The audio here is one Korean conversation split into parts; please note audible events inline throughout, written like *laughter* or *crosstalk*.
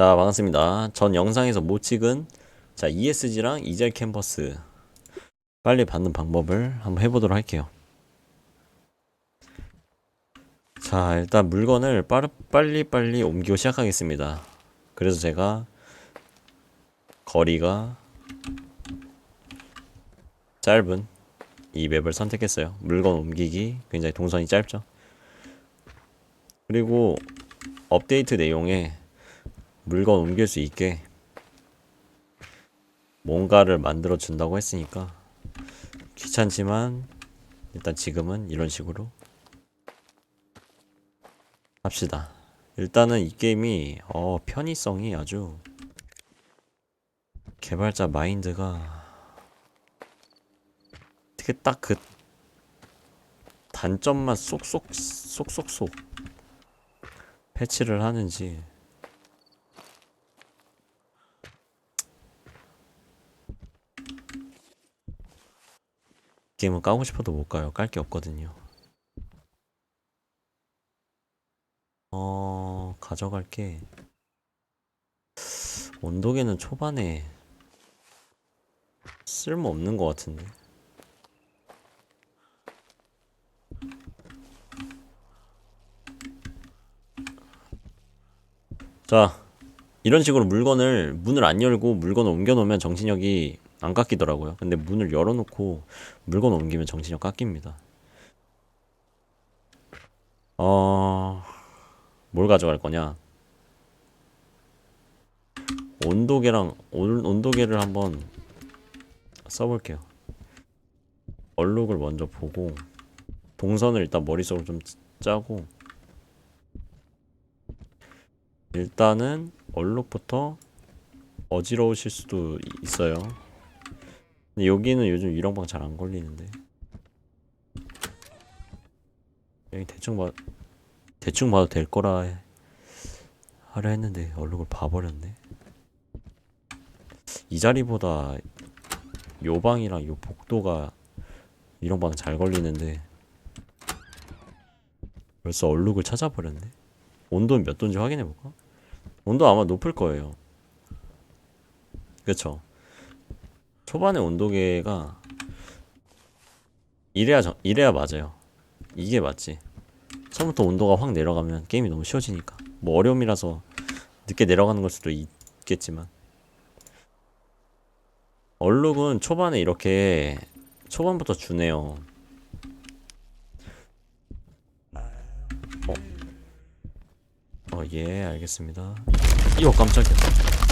자, 반갑습니다. 전 영상에서 못 찍은 자, ESG랑 이젤 캔버스 빨리 받는 방법을 한번 해보도록 할게요. 자, 일단 물건을 빠르, 빨리 빨리 옮기고 시작하겠습니다. 그래서 제가 거리가 짧은 이 맵을 선택했어요. 물건 옮기기 굉장히 동선이 짧죠. 그리고 업데이트 내용에 물건 옮길 수 있게 뭔가를 만들어 준다고 했으니까 귀찮지만 일단 지금은 이런 식으로 합시다. 일단은 이 게임이 어 편의성이 아주 개발자 마인드가 어떻게 딱 그 단점만 쏙쏙 쏙쏙쏙 패치를 하는지 게임은 까고 싶어도 못 가요. 깔 게 없거든요. 어, 가져갈 게 온도계는 초반에 쓸모 없는 것 같은데. 자, 이런 식으로 물건을 문을 안 열고 물건을 옮겨 놓으면 정신력이 안 깎이더라고요. 근데 문을 열어놓고 물건 옮기면 정신력 깎입니다. 어, 뭘 가져갈 거냐? 온도계랑 온, 온도계를 한번 써볼게요. 얼룩을 먼저 보고 동선을 일단 머릿속으로 좀 짜고 일단은 얼룩부터 어지러우실 수도 있어요. 근데 여기는 요즘 유령방 잘 안 걸리는데 여기 대충 봐 대충 봐도 될 거라 해- 하려 했는데 얼룩을 봐버렸네. 이 자리보다 요 방이랑 요 복도가 유령방 잘 걸리는데 벌써 얼룩을 찾아버렸네. 온도는 몇 도인지 확인해 볼까? 온도 아마 높을 거예요. 그쵸? 초반에 온도계가 이래야 정, 이래야 맞아요. 이게 맞지. 처음부터 온도가 확 내려가면 게임이 너무 쉬워지니까. 뭐 어려움이라서 늦게 내려가는 걸 수도 있겠지만. 얼룩은 초반에 이렇게 초반부터 주네요. 어, 어, 예, 알겠습니다. 이거 깜짝이야.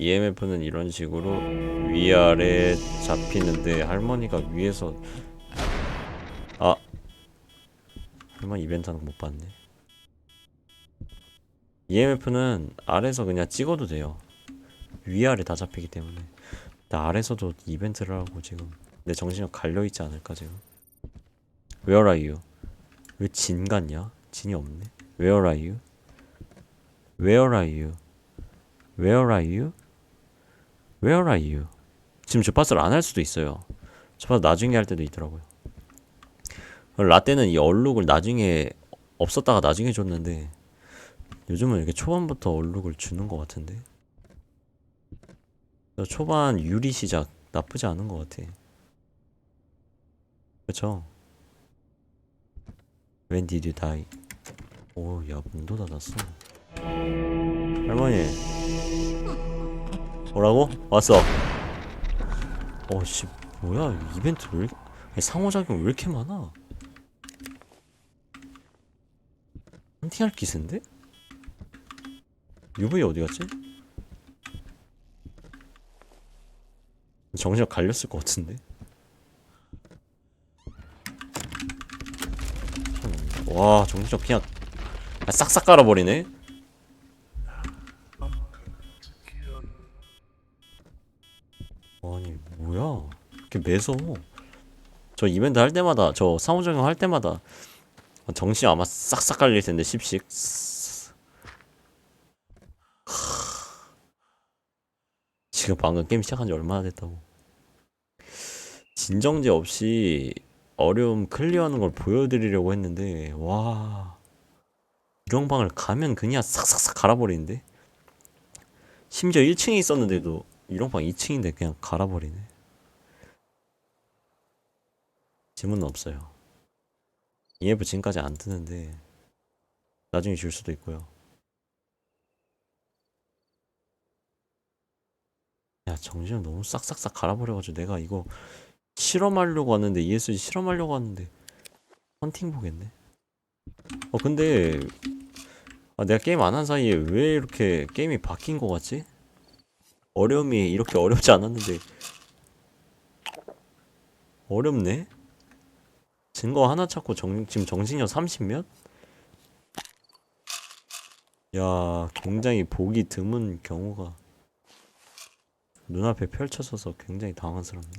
EMF는 이런 식으로 위아래 잡히는데 할머니가 위에서 아 할머니 이벤트 하는 거 못 봤네. EMF는 아래서 그냥 찍어도 돼요. 위아래 다 잡히기 때문에 나 아래서도 이벤트를 하고 지금 내 정신력 갈려 있지 않을까 지금. Where are you? 왜 진 같냐? 진이 없네. Where are you? Where are you? Where are you? Where are you? 지금 주파수를 안 할 수도 있어요. 주파수 나중에 할 때도 있더라고요. 라떼는 이 얼룩을 나중에 없었다가 나중에 줬는데 요즘은 이렇게 초반부터 얼룩을 주는 것 같은데. 초반 유리 시작 나쁘지 않은 것 같아. 그쵸? When did you die? 오, 야, 문도 닫았어. 할머니. 뭐라고? 왔어. 어, 씨, 뭐야, 이벤트 왜 상호작용 왜 이렇게 많아? 헌팅할 기세인데? UV 어디 갔지? 정신력 갈렸을 것 같은데? 와 정신력 그냥 싹싹 깔아버리네 매서 저 이벤트 할 때마다 저 상호작용 할 때마다 정신 아마 싹싹 깔릴 텐데 십씩 지금 방금 게임 시작한 지 얼마나 됐다고. 진정제 없이 어려움 클리어하는 걸 보여드리려고 했는데 와. 유령방을 가면 그냥 싹싹싹 갈아버리는데? 심지어 1층에 있었는데도 유령방 2층인데 그냥 갈아버리네 지문은 없어요 EF 지금까지 안 뜨는데 나중에 줄 수도 있고요 야 정신을 너무 싹싹싹 갈아버려가지고 내가 이거 실험하려고 왔는데 ESG 실험하려고 왔는데 헌팅 보겠네 어 근데 아, 내가 게임 안 한 사이에 왜 이렇게 게임이 바뀐 거 같지? 어려움이 이렇게 어렵지 않았는데 어렵네? 증거 하나 찾고 정, 지금 정신력 30몇? 야 굉장히 보기 드문 경우가 눈앞에 펼쳐져서 굉장히 당황스럽네.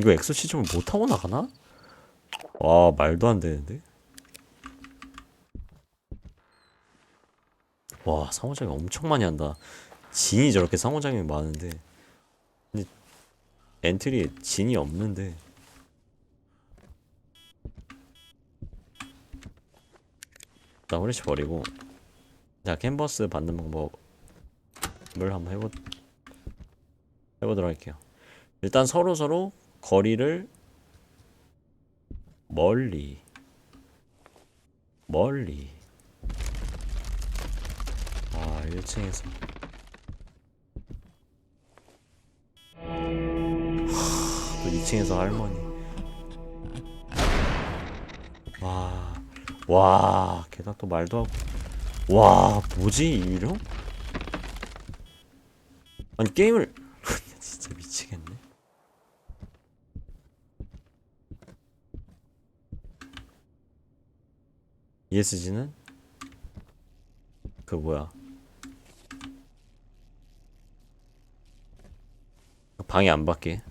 이거 엑소시즘을 못하고 나가나? 와 말도 안 되는데? 와 상호작용 엄청 많이 한다. 진이 저렇게 상호작용이 많은데. 근데 엔트리에 진이 없는데 나 후레쉬 버리고 자 캔버스 받는 방법을 한번 해보 해보도록 할게요. 일단 서로 서로 거리를 멀리 멀리. 아 1층에서. 또 2층에서 할머니. 와, 와, 게다가 또 말도 하고. 와, 뭐지, 이 유령? 아니, 게임을. *laughs* 진짜 미치겠네. ESG는? 그 뭐야. 방해 안 받게.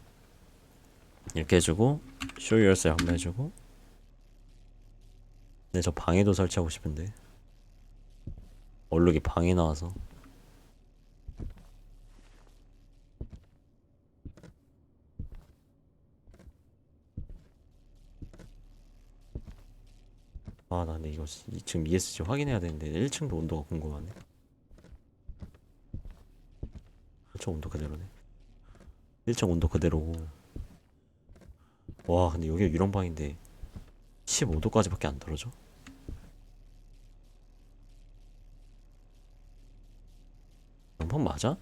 이렇게 해주고, show yourself 한번 해주고, 근데 저 방에도 설치하고 싶은데. 얼룩이 방에 나와서. 아 나 근데 이거 이- 지금 ESG 확인해야 되는데 1층도 온도가 궁금하네. 1층 온도 그대로네. 1층 온도 그대로고 와 근데 여기가 유령방인데 15도까지밖에 안 떨어져? 맞아?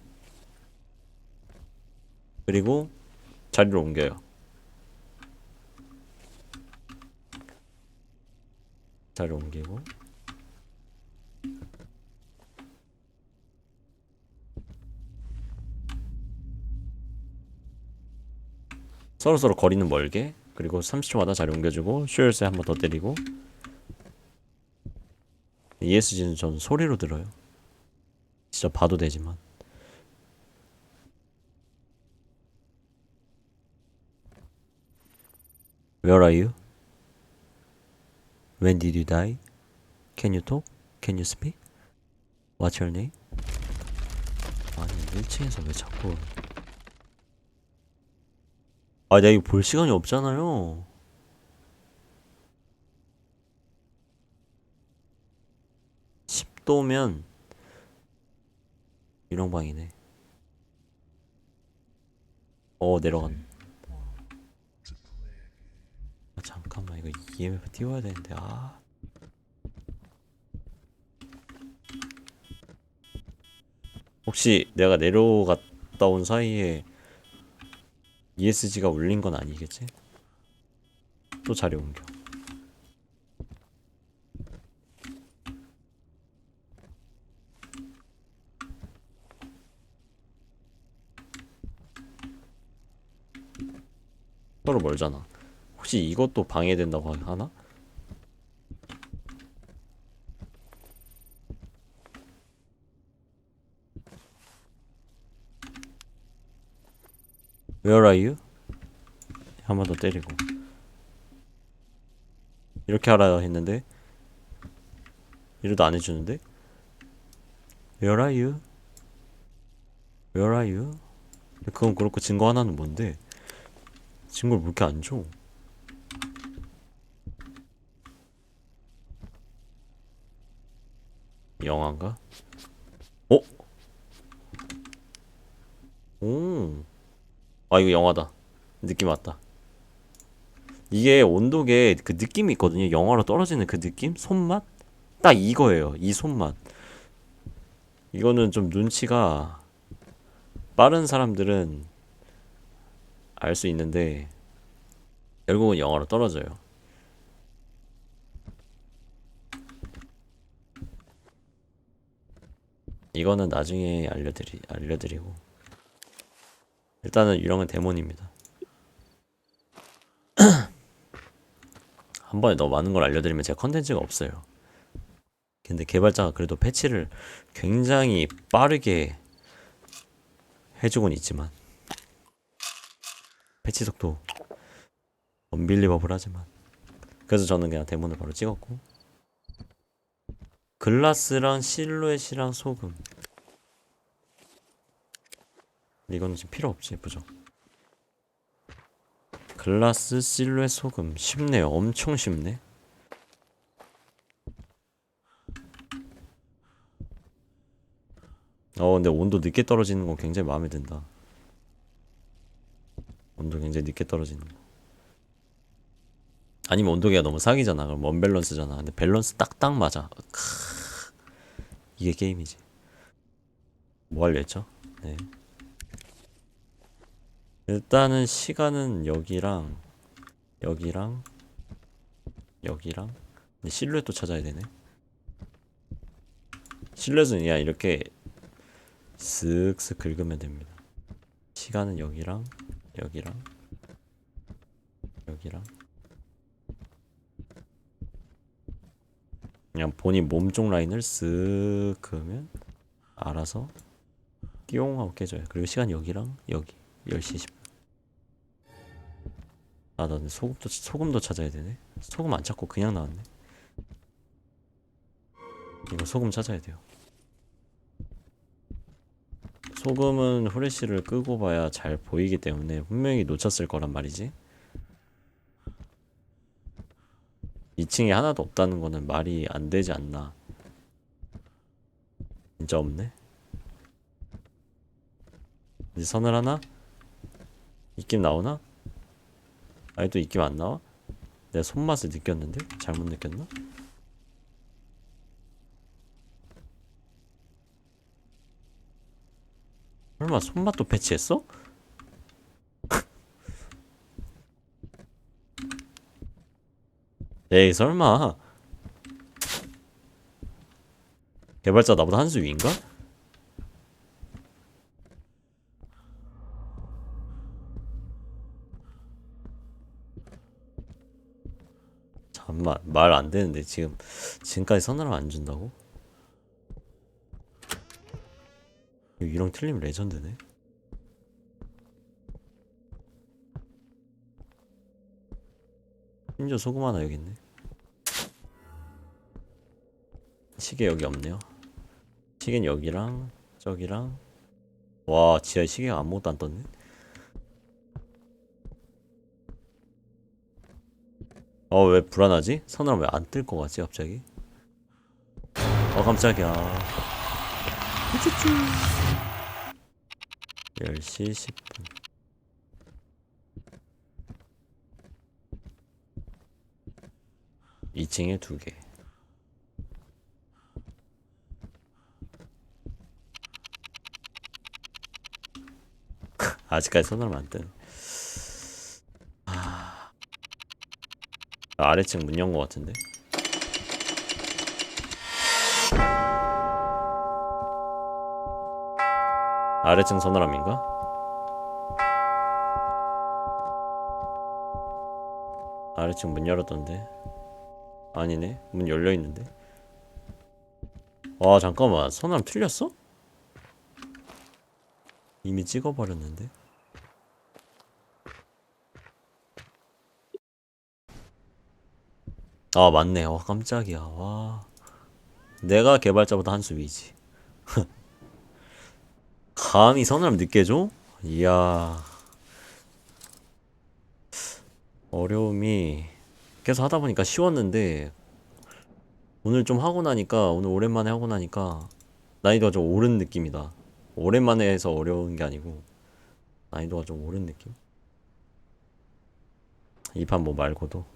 그리고 자리를 옮겨요. 자리를 옮기고 서로 서로 거리는 멀게 그리고 30초마다 자리 옮겨주고 슈얼스 한번 더 때리고 ESG는 전 소리로 들어요 진짜 봐도 되지만 Where are you? When did you die? Can you talk? Can you speak? What's your name? 아니 1층에서 왜 자꾸 아 내가 이거 볼 시간이 없잖아요 10도면 유령방이네 어 내려간 이거 EMF 띄워야 되는데 아. 혹시 내가 내려갔다 온 사이에 ESG가 울린 건 아니겠지? 또 자리 옮겨. 서로 멀잖아 혹시 이것도 방해된다고 하나? Where are you? 한 번 더 때리고 이렇게 하라 했는데 이래도 안 해주는데 are? Where are you? 그건 그렇고 증거 하나는 뭔데 증거를 왜 이렇게 안 줘? 영화인가? 어? 오. 아 이거 영화다. 느낌 왔다. 이게 온도계 그 느낌이 있거든요. 영화로 떨어지는 그 느낌? 손맛? 딱 이거예요. 이 손맛. 이거는 좀 눈치가 빠른 사람들은 알 수 있는데 결국은 영화로 떨어져요. 이거는 나중에 알려드리 알려드리고 일단은 유령은 데몬입니다. *clears throat* 한 번에 너무 많은 걸 알려드리면 제가 컨텐츠가 없어요. 근데 개발자가 그래도 패치를 굉장히 빠르게 해주곤 있지만 패치 속도 언빌리버블 하지만 그래서 저는 그냥 데몬을 바로 찍었고 글라스랑 실루엣이랑 소금. 이거는 지금 필요 없지 부족 글라스 실루엣 소금. 쉽네요. 엄청 쉽네. 어 근데 온도 늦게 떨어지는 건 굉장히 마음에 든다. 온도 굉장히 늦게 떨어지는 거 아니면 온도계가 너무 사기잖아. 그럼 원 밸런스잖아. 근데 밸런스 딱딱 맞아. 크... 이게 게임이지. 뭐 하려 했죠? 네. 일단은 시간은 여기랑 여기랑 여기랑. 근데 실루엣도 찾아야 되네. 실루엣은 그냥 이렇게 쓱쓱 긁으면 됩니다. 시간은 여기랑 여기랑 여기랑 그냥 본인 몸쪽 라인을 쓱 그으면 알아서 띠용 하고 깨져요. 그리고 시간 여기랑 여기 10시 10분. 아 나는 소금도 소금도 찾아야 되네. 소금 안 찾고 그냥 나왔네. 이거 소금 찾아야 돼요. 소금은 후레쉬를 끄고 봐야 잘 보이기 때문에 분명히 놓쳤을 거란 말이지 2층에 하나도 없다는 거는 말이 안 되지 않나 진짜 없네 이제 선을 하나? 입김 나오나? 또 입김 안 나와? 내가 손맛을 느꼈는데? 잘못 느꼈나? 설마 손맛도 패치했어? 에이 설마 개발자 나보다 한 수 위인가? 잠만 말 안 되는데 지금 지금까지 선을 안 준다고? 유령 틀리면 레전드네. 심지어 소금 하나 여기 있네. 시계 여기 없네요. 시계는 여기랑 저기랑 와 지하에 시계가 아무것도 안 떴네. 어 왜 불안하지? 선을 왜안 뜰 것 같지 갑자기? 어 깜짝이야. 쭈쭈쭈. 10시 10분. 이층에 두 개. 아직까지 손을 안 뜨네. 아... 아래층 문 연 거 같은데? 아래층 서늘함인가? 아래층 문 열었던데 아니네. 문 열려있는데. 와 잠깐만. 서늘함 틀렸어? 이미 찍어버렸는데. 아 맞네. 와 깜짝이야. 와. 내가 개발자보다 한수 위지. *laughs* 감히 서늘함 늦게 줘? 이야. 어려움이 계속 하다 보니까 쉬웠는데 오늘 좀 하고 나니까 오늘 오랜만에 하고 나니까 난이도가 좀 오른 느낌이다. 오랜만에 해서 어려운 게 아니고 난이도가 좀 오른 느낌. 이 판 뭐 말고도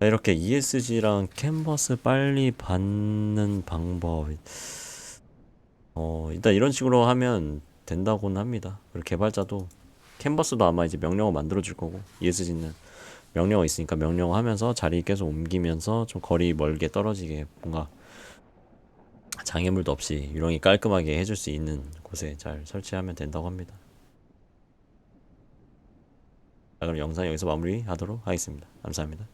자, 이렇게 ESG랑 캔버스 빨리 받는 방법 어 일단 이런 식으로 하면 된다고는 합니다. 그리고 개발자도 캔버스도 아마 이제 명령어 만들어 줄 거고 ESG는 명령어 있으니까 명령어 하면서 자리 계속 옮기면서 좀 거리 멀게 떨어지게 뭔가 장애물도 없이 유령이 깔끔하게 해줄 수 있는 곳에 잘 설치하면 된다고 합니다. 자, 그럼 영상 여기서 마무리하도록 하겠습니다. 감사합니다.